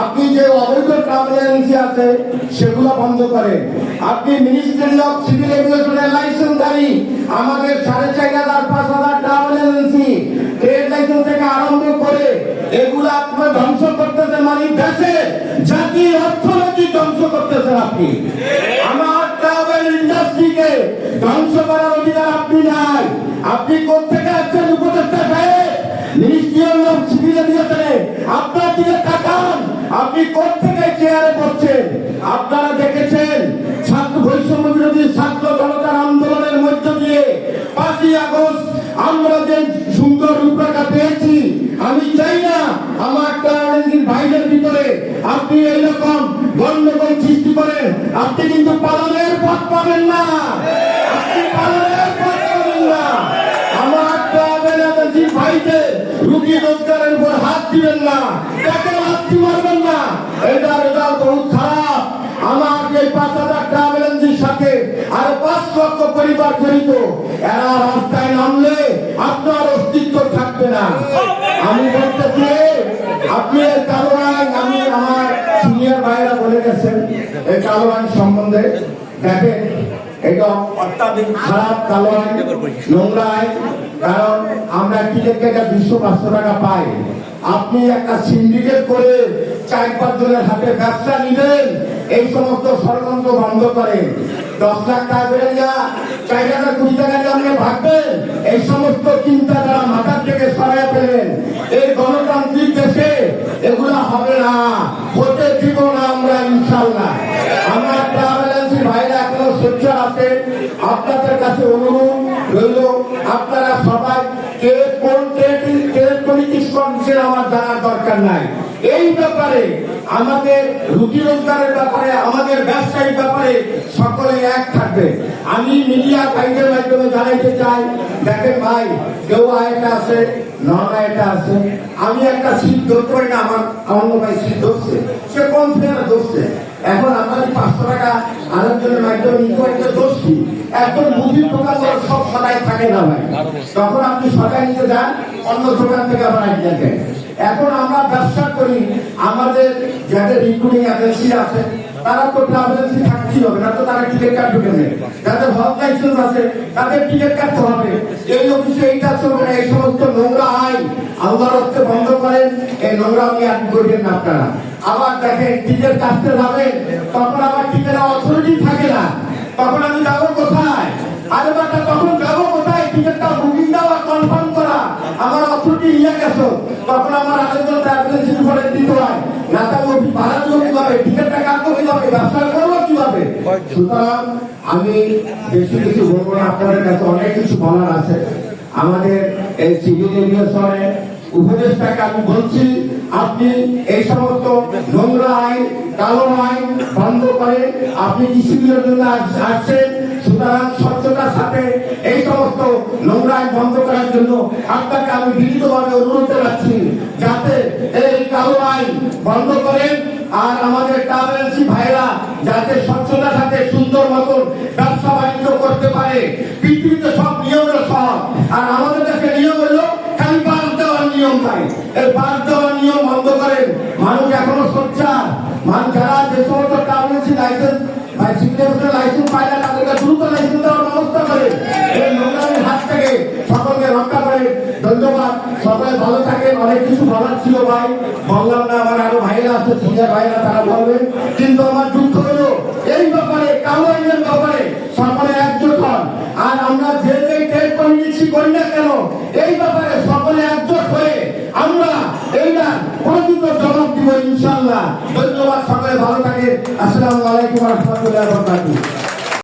আপনি যে অবৈধ ট্রাভেল এজেন্সি আছে, সেগুলো বন্ধ আপনি মিনিস্ট্রি অফ সিভিল এভিয়েশনের আমাদের সাড়ে চার হাজার, পাঁচ হাজার ট্রাভেল এজেন্সি ট্রেড লাইসেন্স থেকে আরম্ভ করে এগুলো আপনার ধ্বংস করতেছে মানে দেশে জাতি, অর্থনীতি ধ্বংস করতেছেন আপনি। আমার ট্রাভেল ইন্ডাস্ট্রিকে ধ্বংস করার অধিকার আপনি নাই। আপনি কোথেকে আপনি কোথেকে চেয়ারে বসছেন আপনারা দেখেছেন ছাত্র বৈষম্য বিরোধী ছাত্র জনতার আন্দোলনের মধ্য দিয়ে পাঁচই আগস্ট আমরা যে সুন্দর রূপরেখা পেয়েছি, আমি চাই না আমার ট্রাভেলিং ভাইদের ভিতরে আপনি এইরকম গন্ডগোল সৃষ্টি করেন। আপনি কিন্তু পালনের পথ পাবেন না। আপনি পালনের পথ পাবেন না। আমার এজেন্সি ভাইদের রুগী রোজগারের উপর হাত দিবেন না। তাকে লাথি মারবেন না। এটা রেজাল্ট বহুত খারাপ। আমার যে পাঁচ হাজার ট্রাভেল সাথে। আর পাঁচ লক্ষ পরিবার জড়িত। এরা রাস্তায় নামলে আপনার অস্তিত্ব থাকবে না। আমি বলতেছি আপনি এই কালো আইন, আমি আমার সিনিয়র ভাইরা বলে গেছেন, এই কালো আইন সম্বন্ধে। দেখেন, এটা অত্যাধিক খারাপ কালো আইন, নোংরা কারণ আমরা টিকিট কেটে দুশো পাঁচশো টাকা পাই। আপনি একটা সিন্ডিকেট করে চার পাঁচ জনের হাতে ব্যবসা নিবেন, এই সমস্ত ষড়যন্ত্র বন্ধ করেন। দশ লাখ টাকা বেড়ে যা, চার হাজার কুড়ি টাকা আপনি ভাববেন এই সমস্ত চিন্তাধারা মাথার থেকে সরাই ফেলেন, এই গণতান্ত্রিক দেশে এগুলা হবে না, হতে দিব না আমরা ইনশাল্লাহ আমার ট্রাভেল এজেন্সি ভাইরা এখনও সোচ্চার আছে আপনাদের কাছে অনুরোধ রইল, আপনারা দরকার নাই। এই ব্যাপারে আমাদের রুটি রোজগারের ব্যাপারে, আমাদের ব্যবসায়ী ব্যাপারে সকলে এক থাকবে। আমি মিডিয়া ভাইদের মাধ্যমে জানাইতে চাই, দেখেন ভাই, কেউ আয়টা আছে আয়টা আছে। আমি একটা সিট পারি না, আমার অন্য ভাই সিট ধরছে। সে কোন ফেয়ার ধরছে। এখন পাঁচশো টাকা আরেকজনের মাধ্যমে ইনকোয়ারিতে দোষী মুভি প্রকাশ করার সব সদাই থাকে না ভাই। তখন আপনি সদাই নিতে যান, অন্য দোকান থেকে আবার আইডিয়া দেন এখন আমরা ব্যবসা করি, আমাদের যাদের রিক্রুটিং এজেন্সি আছে, তারা তো ট্রাভেল এজেন্সি থাকতেই হবে না তো তারা টিকিট কাটবে না যাদের হেলথ লাইসেন্স আছে, তাদের টিকিট কাটতে হবে। এই অফিসে এইটা চলবে না, এই সমস্ত নোংরা আইন আল্লাহর হস্তে বন্ধ করেন, এই নোংরা আপনি আর করবেন না আপনারা? আবার দেখেন টিকিট কাটতে যাবেন, তখন আবার টিকিটের অথরিটি থাকে না। তখন আমি যাব কোথায়? তখন আমার দিতে হয় না তা ও ভাড়া দেবো কীভাবে টিকিটটা কাটবো কীভাবে ব্যবসা করব কীভাবে? সুতরাং আমি বেশি কিছু বলব না, আপনাদের কাছে অনেক কিছু বলার আছে। আমাদের এই সিভিল এভিয়েশনে উপদেশটাকে আমি বলছি, আপনি এই সমস্ত নোংরা আইন, কালো আইন বন্ধ করে আপনি ডিসিপ্লিনের জন্য আস- আসছেন? সুতরাং স্বচ্ছতার সাথে এই সমস্ত নোংরা বন্ধ করার জন্য আপনাকে আমি বিনীতভাবে অনুরোধ জানাচ্ছি যাতে এই কালো বন্ধ করেন আর আমাদের ট্রাভেলসি ভাইরা যাতে স্বচ্ছতার সাথে সুন্দর মতন ব্যবসা বাণিজ্য করতে পারে। পৃথিবীতে সব নিয়মের সব আর আমাদের দেশে নিয়ম হলো খালি বাস দেওয়ার নিয়ম নাই। এই বাস দেওয়ার নিয়ম বন্ধ করেন। মানুষ এখনও সোচ্চার। মানুষ যারা যে সমস্ত ট্রাভেলসি লাইসেন্স লাইসেন্স পায় না ধন্যবাদ। সবাই ভালো থাকেন। অনেক কিছু বলার ছিল ভাই। বললাম না, আমার আরও ভাইরা আছে সিনিয়র ভাইরা তারা বলবেন কিন্তু আমার দুঃখ হলো, এই ব্যাপারে, কালো ব্যাপারে সকলে একজোট হন। আর আমরা যে যে ট্রেড কমিউনিটি করি না কেন, এই ব্যাপারে সকলে একজোট হয়ে আমরা এইটা প্রকৃত জবাব দিব ইনশাল্লাহ ধন্যবাদ সকলে ভালো থাকেন। আসসালামু আলাইকুম রহমতুল্লাহ